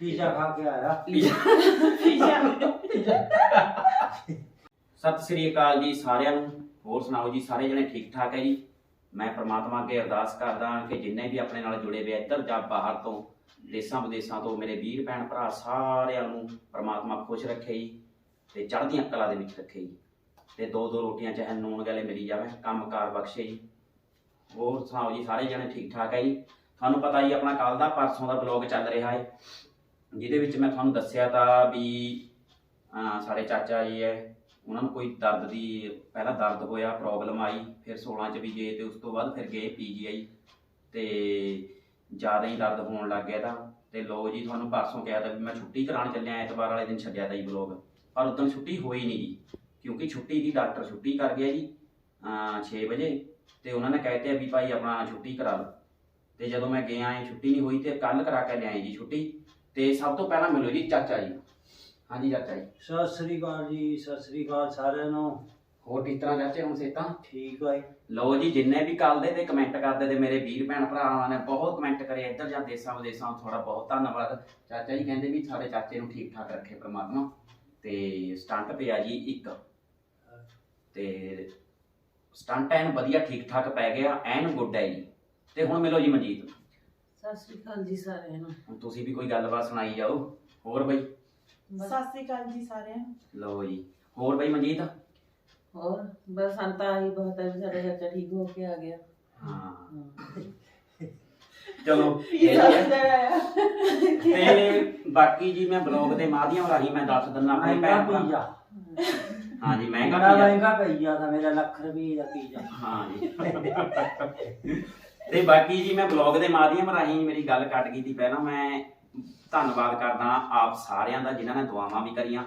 Pizza ਖਾ ਕੇ ਆਇਆ। ਸਤਿ ਸ੍ਰੀ ਅਕਾਲ ਜੀ ਸਾਰਿਆਂ ਨੂੰ। ਹੋਰ ਸੁਣਾਓ ਜੀ ਸਾਰੇ ਜਣੇ ਠੀਕ ਠਾਕ ਹੈ ਜੀ? ਮੈਂ ਪ੍ਰਮਾਤਮਾ ਅੱਗੇ ਅਰਦਾਸ ਕਰਦਾ ਹਾਂ ਕਿ ਜਿੰਨੇ ਵੀ ਆਪਣੇ ਨਾਲ ਜੁੜੇ ਹੋਏ ਇੱਧਰ ਜਾਂ ਬਾਹਰ ਤੋਂ ਦੇਸਾਂ ਵਿਦੇਸਾਂ ਤੋਂ ਮੇਰੇ ਵੀਰ ਭੈਣ ਭਰਾ ਸਾਰਿਆਂ ਨੂੰ ਪ੍ਰਮਾਤਮਾ ਖੁਸ਼ ਰੱਖੇ ਜੀ ਤੇ ਚੜ੍ਹਦੀਆਂ ਕਲਾ ਦੇ ਵਿੱਚ ਰੱਖੇ ਜੀ। ਤੇ ਦੋ ਦੋ ਰੋਟੀਆਂ ਚਾਹੇ ਨੂਣ ਗਲੇ ਮਿਲੀ ਜਾਵੇ ਕੰਮਕਾਰ ਬਖਸ਼ੇ ਜੀ। ਹੋਰ ਸੁਣਾਓ ਜੀ ਸਾਰੇ ਜਣੇ ਠੀਕ ਠਾਕ ਹੈ ਜੀ? ਤੁਹਾਨੂੰ ਪਤਾ ਹੀ ਆਪਣਾ ਕੱਲ ਦਾ ਪਰਸੋਂ ਦਾ ਬਲੌਗ ਚੱਲ ਰਿਹਾ ਹੈ। ਜਿਹਦੇ ਵਿੱਚ ਮੈਂ ਤੁਹਾਨੂੰ ਦੱਸਿਆ ਤਾਂ ਵੀ ਸਾਡੇ ਚਾਚਾ ਜੀ ਹੈ, ਉਹਨਾਂ ਨੂੰ ਕੋਈ ਦਰਦ ਦੀ, ਪਹਿਲਾਂ ਦਰਦ ਹੋਇਆ ਪ੍ਰੋਬਲਮ ਆਈ, ਫਿਰ 16 ਚ ਵੀ ਗਏ ਤੇ ਉਸ ਤੋਂ ਬਾਅਦ ਫਿਰ ਗਏ ਪੀਜੀਆਈ ਤੇ ਜ਼ਿਆਦਾ ਹੀ ਦਰਦ ਹੋਣ ਲੱਗ ਗਿਆ ਤਾਂ। ਤੇ ਲੋ ਜੀ, ਤੁਹਾਨੂੰ ਪਰਸੋਂ ਕਿਹਾ ਤਾਂ ਵੀ ਮੈਂ ਛੁੱਟੀ ਕਰਾਉਣ ਚੱਲਿਆ, ਐਤਵਾਰ ਵਾਲੇ ਦਿਨ ਛੱਡਿਆ ਤਾਂ ਜੀ ਬਲੌਗ ਪਰ ਉਦੋਂ ਛੁੱਟੀ ਹੋਈ ਨਹੀਂ ਜੀ, ਕਿਉਂਕਿ ਛੁੱਟੀ ਦੀ ਡਾਕਟਰ ਛੁੱਟੀ ਕਰ ਗਿਆ ਜੀ, ਅਹ 6 ਵਜੇ ਤੇ ਉਹਨਾਂ ਨੇ ਕਹਿਤੇ ਵੀ ਭਾਈ ਆਪਣਾ ਛੁੱਟੀ ਕਰਾ ਲਓ। ਤੇ ਜਦੋਂ ਮੈਂ ਗਿਆ ਛੁੱਟੀ ਨਹੀਂ ਹੋਈ ਤੇ ਕੱਲ ਕਰਾ ਕੇ ਲਿਆਏ ਜੀ ਛੁੱਟੀ। ਤੇ ਸਭ ਤੋਂ ਪਹਿਲਾਂ ਮਿਲੋ ਜੀ ਚਾਚਾ ਜੀ। ਹਾਂਜੀ ਚਾਚਾ ਜੀ। ਸਤਿ ਸ੍ਰੀ ਅਕਾਲ ਜੀ ਸਤਿ ਸ੍ਰੀ ਅਕਾਲ ਸਾਰਿਆਂ ਨੂੰ। ਹੋਰ ਕਿਸ ਤਰ੍ਹਾਂ ਚਾਚੇ ਹੁਣ ਸੇਤਾਂ ਠੀਕ ਹੈ ਲਓ ਜੀ ਜਿੰਨੇ ਵੀ ਕੱਲ ਦੇ ਤੇ ਕਮੈਂਟ ਕਰਦੇ ਤੇ ਮੇਰੇ ਵੀਰ ਭੈਣ ਭਰਾਵਾਂ ਨੇ ਬਹੁਤ ਕਮੈਂਟ ਕਰੇ ਇੱਧਰ ਜਾਂ ਦੇਸਾਂ ਵਿਦੇਸਾਂ ਥੋੜਾ ਬਹੁਤ ਧੰਨਵਾਦ। ਚਾਚਾ ਜੀ ਕਹਿੰਦੇ ਵੀ ਸਾਡੇ ਚਾਚੇ ਨੂੰ ਠੀਕ ਠਾਕ ਰੱਖੇ ਪ੍ਰਮਾਤਮਾ। ਤੇ ਸਟੰਟ ਪਿਆ ਜੀ ਇੱਕ। ਤੇ ਸਟੰਟ ਐਨ ਵਧੀਆ ਠੀਕ ਠਾਕ ਪੈ ਗਿਆ ਐਨ ਗੁੱਡ ਹੈ ਜੀ। ਤੇ ਹੁਣ ਮਿਲੋ ਜੀ ਮਨਜੀਤ। ਸਤਿ ਸ਼੍ਰੀ ਅਕਾਲ ਜੀ ਸਾਰਿਆਂ ਨੂੰ। ਹੁਣ ਤੁਸੀਂ ਵੀ ਕੋਈ ਗੱਲਬਾਤ ਸੁਣਾਈ ਜਾਓ। ਹੋਰ ਬਈ? ਬਸ- ਸਤਿ ਸ੍ਰੀ ਅਕਾਲ ਜੀ ਸਾਰਿਆਂ ਨੂੰ। ਲਓ ਜੀ। ਹੋਰ ਬਈ ਮਨਜੀਤ? ਹੋਰ ਬਸ ਸੰਤਾ ਆਈ ਬਹੁਤ ਹੈ ਵੀ ਸਾਡਾ ਚਾਚਾ ਠੀਕ ਹੋ ਕੇ ਆ ਗਿਆ। ਹਾਂ। ਹਾਂ। ਚਲੋ ਤੇ ਬਾਕੀ ਜੀ ਮੈਂ ਬਲੌਗ ਦੇ ਮਾਧਿਅਮ ਰਾਹੀਂ ਮੈਂ ਦੱਸ ਦਿੰਦਾ ਆਪਣੇ ਮਹਿੰਗਾ ਭੈਣ ਭਰਾ ਪੀਜ਼ਾ ਹਾਂਜੀ ਮਹਿੰਗਾ ਬੜਾ ਪੀਜ਼ਾ ਮਹਿੰਗਾ ਪੀਜ਼ਾ ਤਾਂ ਮੇਰਾ ਲੱਖ ਰੁਪਏ ਦਾ ਪੀਜ਼ਾ ਹਾਂ ਜੀ। ਤੇ ਬਾਕੀ ਜੀ ਮੈਂ ਬਲੌਗ ਦੇ ਮਾਧਿਅਮ ਰਾਹੀਂ ਮੇਰੀ ਗੱਲ ਕੱਟ ਗਈ ਸੀ ਪਹਿਲਾਂ ਮੈਂ ਧੰਨਵਾਦ ਕਰਦਾ ਆਪ ਸਾਰਿਆਂ ਦਾ ਜਿਨ੍ਹਾਂ ਨੇ ਦੁਆਵਾਂ ਵੀ ਕਰੀਆਂ।